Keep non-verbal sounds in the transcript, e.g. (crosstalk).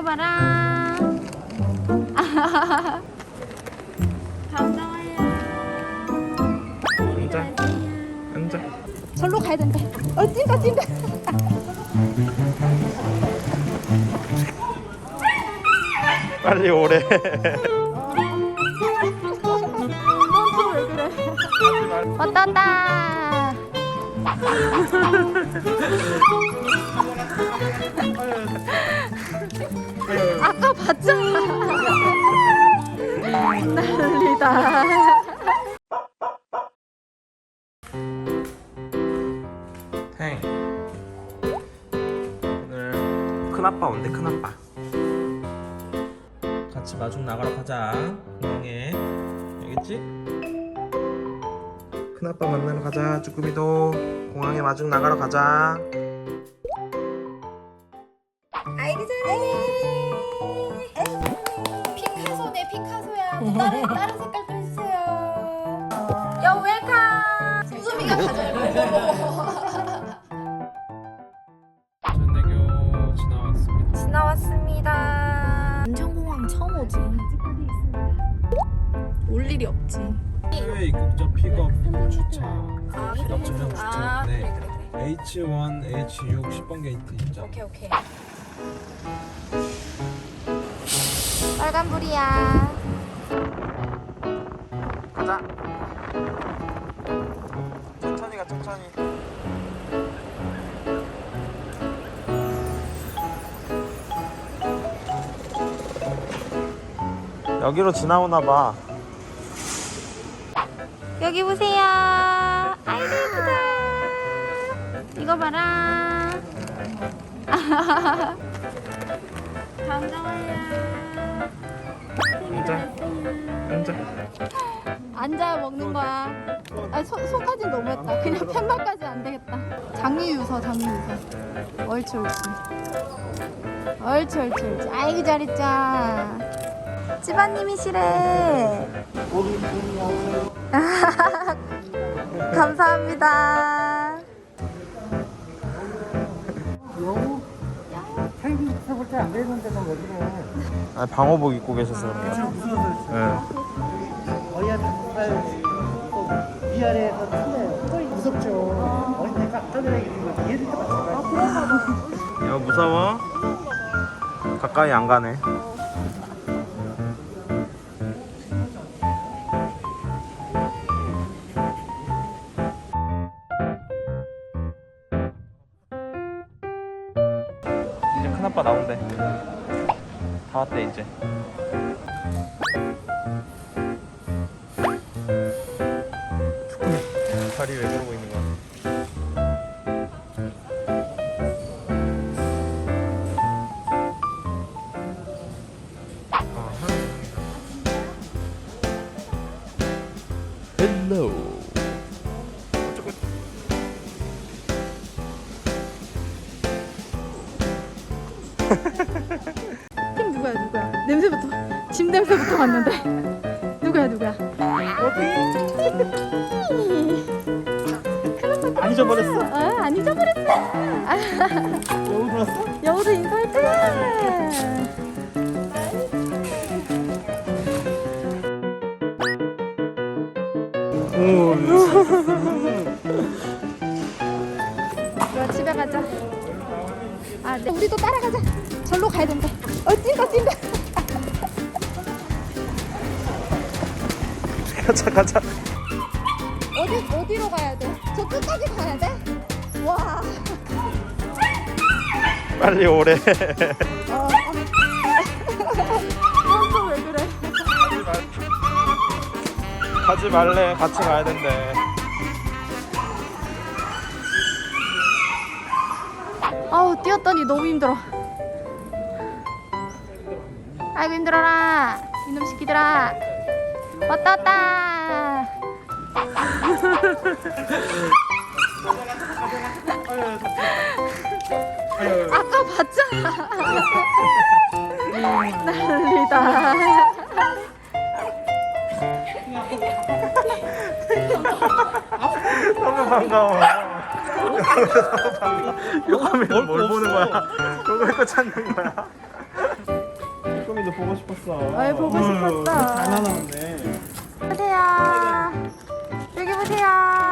이거 봐라. 반가워요. 앉아 앉아 절로 가야 된대. 어, 찐다, 찐다. (laughs) 빨리 오래 넌또왜 그래? 왔다, 왔다. 아까 봤잖아. 난리다. 탱 오늘 큰아빠 온대 큰아빠 같이 마중 나가러 가자 공항에 알겠지? 큰아빠 만나러 가자 쭈꾸미도 공항에 마중 나가러 가자 올 일이 없지. 해외 입국자 픽업 주차 아, 픽업 전용 아 주차 네 그래 그래 그래. H1, H6, 10번 게이트 입장 오케이 오케이. 빨간불이야. 가자 천천히 가 천천히 여기로 지나오나 봐 여기 보세요. 아이고 예쁘다. 이거 봐라. (laughs) 반가워요. 앉아 앉아 앉아야 먹는 거야. 아, 소, 소까지 너무했다. 그냥 팻말까지 안 되겠다. 장유유서, 장유유서. 옳지, 옳지. 옳지, 옳지, 옳지. 아이고, 잘했죠. 찌바님이시래. (laughs) 감사합니다. 안 되는 아 방호복 입고 계셔서 그런 거야 무서워서 네. 위아래에서 틀려요 무섭죠 어린 데가 떠들어야 되는 거지 얘들 또 마찬가지 이거 무서워? 가까이 안 가네 아빠 나온대. 다 왔대 이제. 다리 왜 그러고 있는 거야? 헬 집 냄새부터 맡는데. 누구야, 누구야? 안 잊어버렸어? 아, 안 잊어버렸어. 아, 너무 불었어? 여우도 인사할 거야. 오 그럼 집에 가자. 아, 네. 우리도 따라가자. 절로 가야 된대. 어, 찐다, 찐다. 가자 가자 어디, 어디로 가야 돼? 저 끝까지 가야 돼? 와. 빨리 오래 어. 넌또왜 그래? 가지 말래 같이 가야 된대 아우, 뛰었더니 너무 힘들어. 아이고, 힘들어라. 이놈 새끼들아. 왔다, 왔다. 아까 봤잖아. 난리다. 너무 반가워. 너무 반가워 욕하면 뭘 보는 거야? 그걸 또 찾는 거야 보고 싶었어. 아이, 보고 음. 싶었어. 다 나눴네. 보세요. 여기 보세요.